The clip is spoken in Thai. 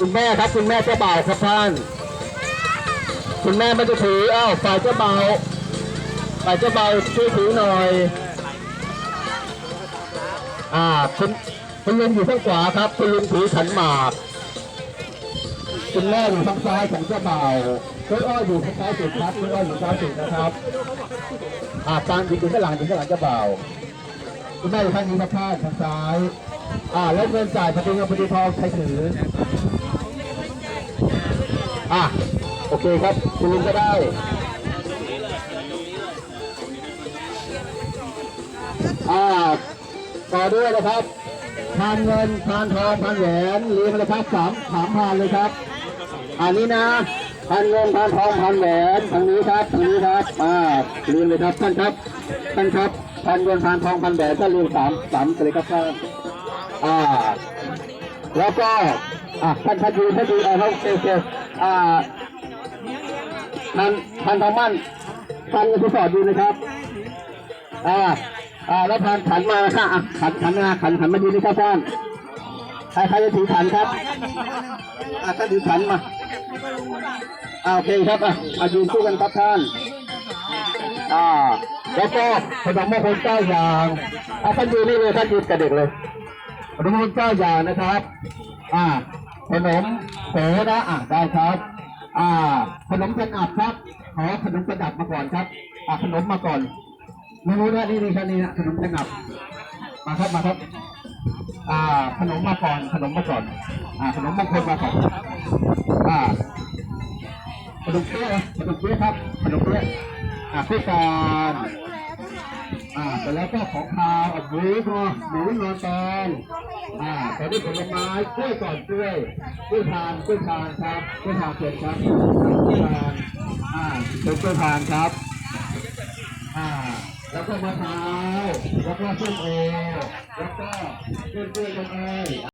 คุณแม่ครับคุณแม่เจ้าบ่าวครับท่าน คุณแม่ไม่ได้ถืออ้าวฝ่ายเจ้าบ่าวฝ่ายเจ้าบ่าวช่วยถือหน่อย อ่าคุณคุณลุงอยู่ข้างขวาครับคุณลุงถือขันหมากคุณแม่อยู่ข้างซ้ายของเจ้าบ่าวคุณอ้อยอยู่ข้างซ้ายสุดครับคุณอ้อยอยู่ซ้ายสุดนะครับอ่าตามอยู่ข้างหลังอยู่ข้างหลังเจ้าบ่าวคุณแม่อยู่ข้างนี้ครับท่านทางซ้าย อ่าแล้วเงินจ่ายพอดีเงินพอดีทองใครถือ อะโอเคครับ คุณลุงก็ได้อ่าต่อด้วยนะครับทานเงินทานทองทานแหวนเรียงเลยครับสามสามพันเลยครับอันนี้นะทานเงินทานทองทานแหวนทางนี้ครับทางนี้ครับอ่าเรียงเลยครับท่านครับท่านครับทานเงินทานทองทานแหวนก็เรียงสามสามเลยครับท่านอ่าแล้วก็อะท่านท่านดูท่านดูเอาครับโอเค อ่าท่านท่านทองมั่นท่านทดสอบดูนะครับ อ่า อ่า แล้วท่านขันมาค่ะขันขันมาขันขันมาดูนี่ครับท่าน ใครใครจะถือขันครับ อ่าท่าถือขันมาอ่าโอเคครับ อะมายืนคู่กันครับท่าน อ่า แล้วก็ขนมมงคลเก้าอย่างอะท่านดูนี่เลยท่านยืนกับเด็กเลยขนมมงคลเก้าอย่างนะครับ อ่า ขนมโสนะอ่าได้ครับ อ่า ขนมกันอับครับ ขอขนมกระดับมาก่อนครับ อ่าขนมมาก่อนไม่รู้นะนี่นี่ครับนี่นะขนมกันอับมาครับมาครับ อ่า ขนมมาก่อน ขนมมาก่อน อ่า ขนมมงคลมาก่อน อ่า ขนมเปี๊ยะขนมเปี๊ยะครับ ขนมเปี๊ยะอ่าผู้การอ่าร แล้วก็ของคาวหมูพอหมูนอนตอนอ่าตอนนี้ผลไม้กล้วยก่อนกล้วยกล้วยทานกล้วยทานครับกล้วยทานเสร็จครับกล้วยทานอ่าเป็นกล้วยทานครับอ่าแล้วก็มะพร้าวแล้วก็ส้มโอแล้วก็กล้วยกล้วยกันเลย